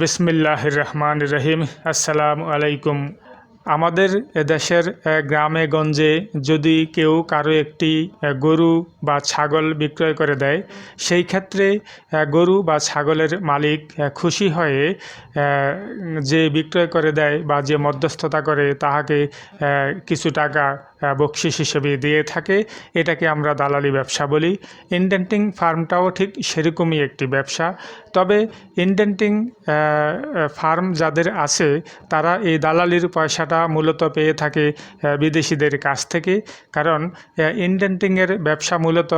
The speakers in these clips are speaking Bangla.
বিসমিল্লাহ রহমান রহিম আসসালামু আলাইকুম আমাদের দেশের গ্রামে, গঞ্জে যদি কেউ কারও একটি গরু বা ছাগল বিক্রয় করে দেয়, সেই ক্ষেত্রে গরু বা ছাগলের মালিক খুশি হয়ে যে বিক্রয় করে দেয় বা যে মধ্যস্থতা করে, তাহাকে কিছু টাকা বকশিস হিসেবে দিয়ে থাকে। এটাকে আমরা দালালি ব্যবসা বলি। ইন্ডেন্টিং ফার্মটাও ঠিক সেরকমই একটি ব্যবসা। তবে ইন্ডেন্টিং ফার্ম যাদের আছে, তারা এই দালালির পয়সাটা মূলত পেয়ে থাকে বিদেশিদের কাছ থেকে। কারণ ইন্ডেন্টিংয়ের ব্যবসা মূলত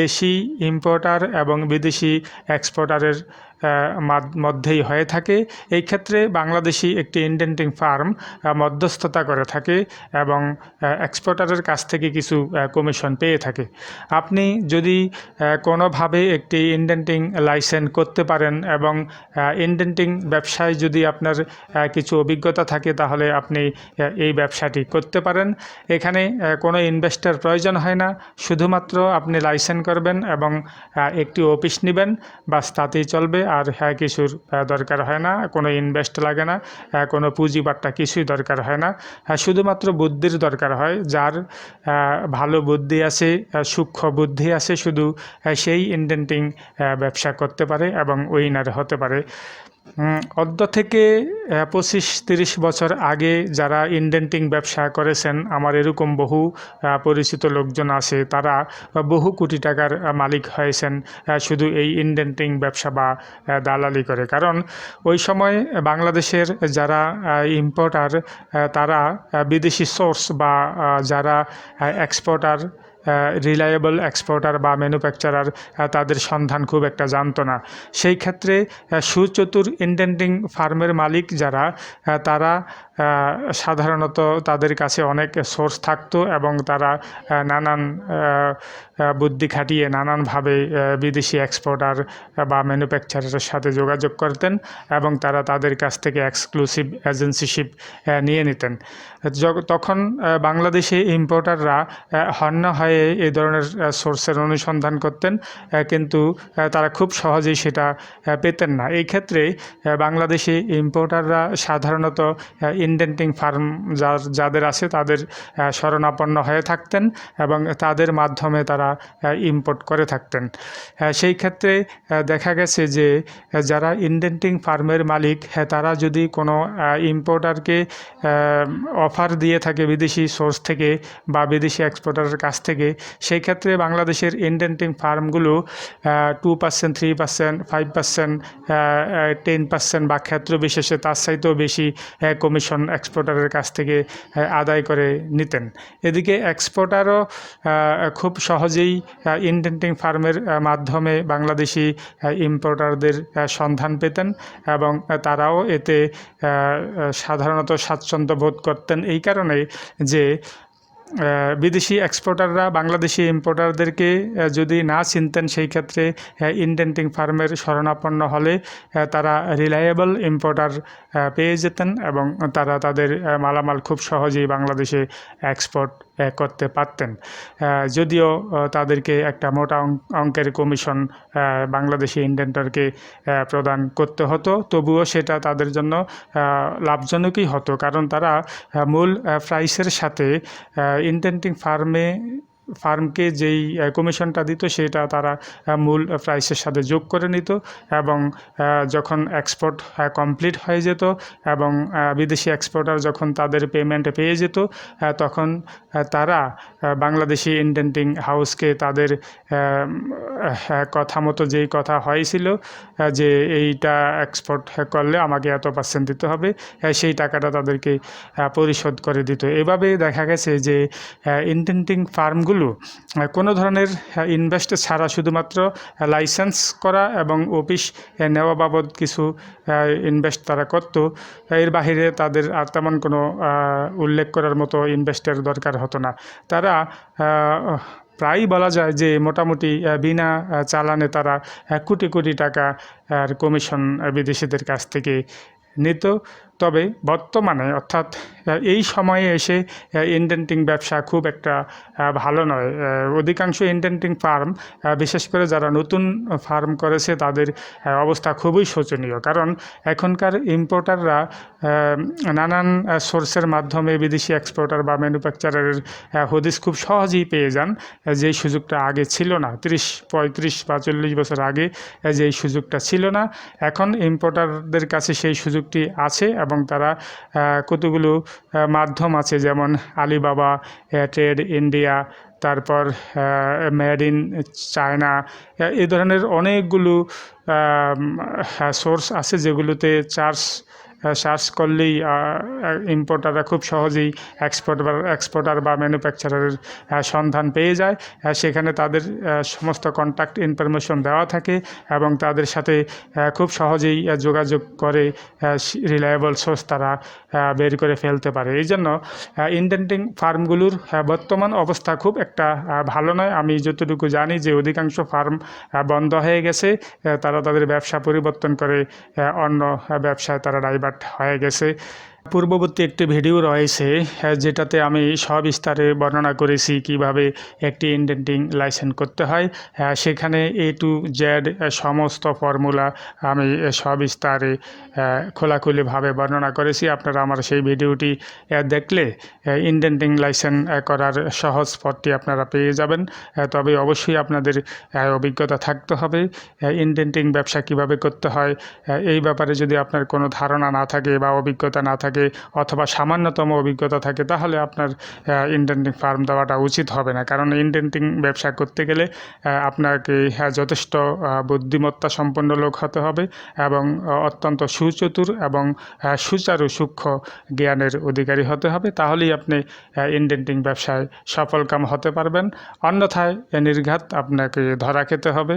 দেশি ইম্পোর্টার এবং বিদেশি এক্সপোর্টারের মধ্যেই হয়ে থাকে। এই ক্ষেত্রে বাংলাদেশি একটি ইন্ডেন্টিং ফার্ম মধ্যস্থতা করে থাকে এবং এক্সপোর্টারের কাছ থেকে কিছু কমিশন পেয়ে থাকে। আপনি যদি কোনোভাবে একটি ইন্ডেন্টিং লাইসেন্স করতে পারেন এবং ইন্ডেন্টিং ব্যবসায় যদি আপনার কিছু অভিজ্ঞতা থাকে, তাহলে আপনি এই ব্যবসাটি করতে পারেন। এখানে কোনো ইনভেস্টার প্রয়োজন হয় না। শুধুমাত্র আপনি লাইসেন্স করবেন এবং একটি অফিস নেবেন। বাস তাতেই চলবে। আর হ্যাঁ কিছুর দরকার হয় না কোনো ইনভেস্ট লাগে না হ্যাঁ কোনো পুঁজিবাট্টা কিছুই দরকার হয় না। হ্যাঁ, শুধুমাত্র বুদ্ধির দরকার হয় যার ভালো বুদ্ধি আছে সূক্ষ্ম বুদ্ধি আছে শুধু সেই ইন্ডেন্টিং ব্যবসা করতে পারে এবং উইনার হতে পারে। অদ্য থেকে পঁচিশ, তিরিশ বছর আগে যারা ইন্ডেন্টিং ব্যবসা করেছেন, আমার এরকম বহু পরিচিত লোকজন আছে, তারা বহু কোটি টাকার মালিক হয়েছেন শুধু এই ইন্ডেন্টিং ব্যবসা বা দালালি করে। কারণ ওই সময় বাংলাদেশের যারা ইম্পোর্টার তারা বিদেশি সোর্স বা যারা এক্সপোর্টার রিলায়েবল এক্সপোর্টার বা ম্যানুফ্যাকচারার তাদের সন্ধান খুব একটা জানতো না। সেই ক্ষেত্রে সুচতুর ইন্ডেন্টিং ফার্মের মালিক যারা তারা সাধারণত তাদের কাছে অনেক সোর্স থাকতো এবং তারা নানান বুদ্ধি খাটিয়ে নানানভাবে বিদেশি এক্সপোর্টার বা ম্যানুফ্যাকচারারের সাথে যোগাযোগ করতেন এবং তারা তাদের কাছ থেকে এক্সক্লুসিভ এজেন্সিশিপ নিয়ে নিতেন। তখন বাংলাদেশে ইম্পোর্টাররা হন্য হয়ে এই ধরনের সোর্সের অনুসন্ধান করতেন কিন্তু তারা খুব সহজেই সেটা পেতেন না। এই ক্ষেত্রে বাংলাদেশি ইম্পোর্টাররা সাধারণত ইন্ডেন্টিং ফার্ম যার যাদের আছে তাদের শরণাপন্ন হয়ে থাকতেন এবং তাদের মাধ্যমে তারা ইম্পোর্ট করে থাকতেন। সেই ক্ষেত্রে দেখা গেছে যে যারা ইন্ডেন্টিং ফার্মের মালিক হ্যাঁ তারা যদি কোনো ইম্পোর্টারকে অফার দিয়ে থাকে বিদেশি সোর্স থেকে বা বিদেশি এক্সপোর্টারের কাছ থেকে সেই ক্ষেত্রে বাংলাদেশের indenting ফার্মগুলো two percent three percent five percent ten percent বা ক্ষেত্র বিশেষে তার চাইতেও বেশি কমিশন এক্সপোর্টারের কাছ থেকে আদায় করে নিতেন। এদিকে এক্সপোর্টারও খুব সহজেই ইন্ডেন্টিং ফার্মের মাধ্যমে বাংলাদেশি ইম্পোর্টারদের সন্ধান পেতেন এবং তারাও এতে সাধারণত স্বাচ্ছন্দ্য বোধ করতেন। এই কারণে যে বিদেশি এক্সপোর্টাররা বাংলাদেশি ইম্পোর্টারদেরকে যদি না চিনতেন সেই ক্ষেত্রে ইন্ডেন্টিং ফার্মের শরণাপন্ন হলে তারা রিলায়েবল ইম্পোর্টার পেয়ে যেতেন এবং তারা তাদের মালামাল খুব সহজেই বাংলাদেশে এক্সপোর্ট করতে পারতেন। যদিও তাদেরকে একটা মোটা অঙ্ক- অঙ্কের কমিশন বাংলাদেশি ইন্ডেন্টারকে প্রদান করতে হতো। তবুও সেটা তাদের জন্য লাভজনকই হতো। কারণ তারা মূল প্রাইসের সাথে ইন্ডেন্টিং ফার্মে ফার্মকে যেই কমিশনটা দিত সেটা তারা মূল প্রাইসের সাথে যোগ করে নিত এবং যখন এক্সপোর্ট কমপ্লিট হয়ে যেত এবং বিদেশি এক্সপোর্টার যখন তাদের পেমেন্ট পেয়ে যেত তখন তারা বাংলাদেশি ইন্ডেন্টিং হাউসকে তাদের কথা মতো যেই কথা হয়েছিল যে এইটা এক্সপোর্ট করলে আমাকে এত পার্সেন্ট দিতে হবে সেই টাকাটা তাদেরকে পরিশোধ করে দিত। এভাবে দেখা গেছে যে ইন্ডেন্টিং ফার্মগুলো আহ, কোনো ধরনের ইনভেস্ট ছাড়া শুধুমাত্র লাইসেন্স করা এবং অফিস নেওয়া বাবদ কিছু ইনভেস্ট তারা করতো। এর বাহিরে তাদের আর তেমন কোনো উল্লেখ করার মতো ইনভেস্টের দরকার হতো না। তারা প্রায়ই বলা যায় যে মোটামুটি বিনা চালানে তারা কোটি কোটি টাকা আর কমিশন বিদেশিদের কাছ থেকে নিত। তবে বর্তমানে অর্থাৎ এই সময়ে এসে ইন্ডেন্টিং ব্যবসা খুব একটা ভালো নয়। অধিকাংশ ইন্ডেন্টিং ফার্ম বিশেষ করে যারা নতুন ফার্ম করেছে, তাদের অবস্থা খুবই শোচনীয়। কারণ এখনকার ইম্পোর্টাররা নানান সোর্সের মাধ্যমে বিদেশি এক্সপোর্টার বা ম্যানুফ্যাকচারারের হদিস খুব সহজেই পেয়ে যান যেই সুযোগটা আগে ছিল না। তিরিশ, পঁয়ত্রিশ বা চল্লিশ বছর আগে যেই সুযোগটা ছিল না, এখন ইম্পোর্টারদের কাছে সেই সুযোগটি আছে এবং তারা কতগুলো মাধ্যম আছে যেমন আলিবাবা ট্রেড ইন্ডিয়া, তারপর মেড ইন চায়না এই ধরনের অনেকগুলো সোর্স আছে যেগুলোতে চার্জ সার্চ করলেই ইম্পোর্টাররা খুব সহজেই এক্সপোর্ট বা এক্সপোর্টার বা ম্যানুফ্যাকচারারের সন্ধান পেয়ে যায়। সেখানে তাদের সমস্ত কন্ট্যাক্ট ইনফরমেশন দেওয়া থাকে এবং তাদের সাথে খুব সহজেই যোগাযোগ করে রিলায়েবল সোর্স তারা বের করে ফেলতে পারে। এই জন্য ইন্ডেন্টিং ফার্মগুলোর বর্তমান অবস্থা খুব একটা ভালো নয়। আমি যতটুকু জানি যে অধিকাংশ ফার্ম বন্ধ হয়ে গেছে। তারা তাদের ব্যবসা পরিবর্তন করে অন্য ব্যবসায় তারা ডাইভার্ট হয়ে গেছে পূর্ববর্তী একটি ভিডিও রয়েছে যেটাতে আমি সব সবিস্তারে বর্ণনা করেছি কীভাবে একটি ইন্ডেন্টিং লাইসেন্স করতে হয়। সেখানে এ টু জেড সমস্ত ফর্মুলা আমি আহ, সবিস্তারে খোলাখুলিভাবে বর্ণনা করেছি। আপনারা আমার সেই ভিডিওটি দেখলে ইন্ডেন্টিং লাইসেন্স করার সহজ পথটি আপনারা পেয়ে যাবেন। তবে অবশ্যই আপনাদের অভিজ্ঞতা থাকতে হবে ইন্ডেন্টিং ব্যবসা কীভাবে করতে হয়। এই ব্যাপারে যদি আপনার কোনো ধারণা না থাকে বা অভিজ্ঞতা না থাকে অথবা সামান্যতম অভিজ্ঞতা থাকে তাহলে আপনার ইন্ডেন্টিং ফার্ম দেওয়াটা উচিত হবে না। কারণ ইন্ডেন্টিং ব্যবসা করতে গেলে আপনাকে হ্যাঁ, যথেষ্ট বুদ্ধিমত্তা সম্পন্ন লোক হতে হবে এবং অত্যন্ত সুচতুর এবং সুচারু সূক্ষ্ম জ্ঞানের অধিকারী হতে হবে। তাহলেই আপনি ইন্ডেন্টিং ব্যবসায় সফলকাম হতে পারবেন। অন্যথায় নির্ঘাত আপনাকে ধরা খেতে হবে।